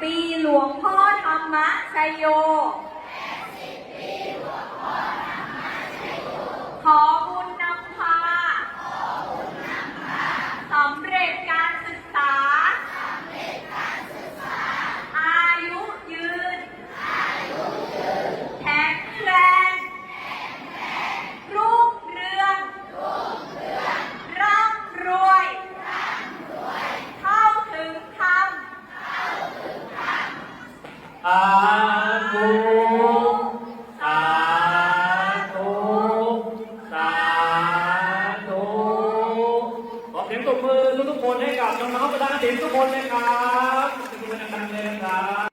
ปีหลวงพ่อธรรมชัยโย ขอบุญนำพา สำเร็จการศึกษา อายุยืน แข็งแรง รุ่งเรือง ร่ำรวย เข้าถึงธรรม สาธุสาธุสาธุขอเสียงตบมือทุกๆคนให้กับน้องๆประธานศิลป์ทุกคนเลยครับ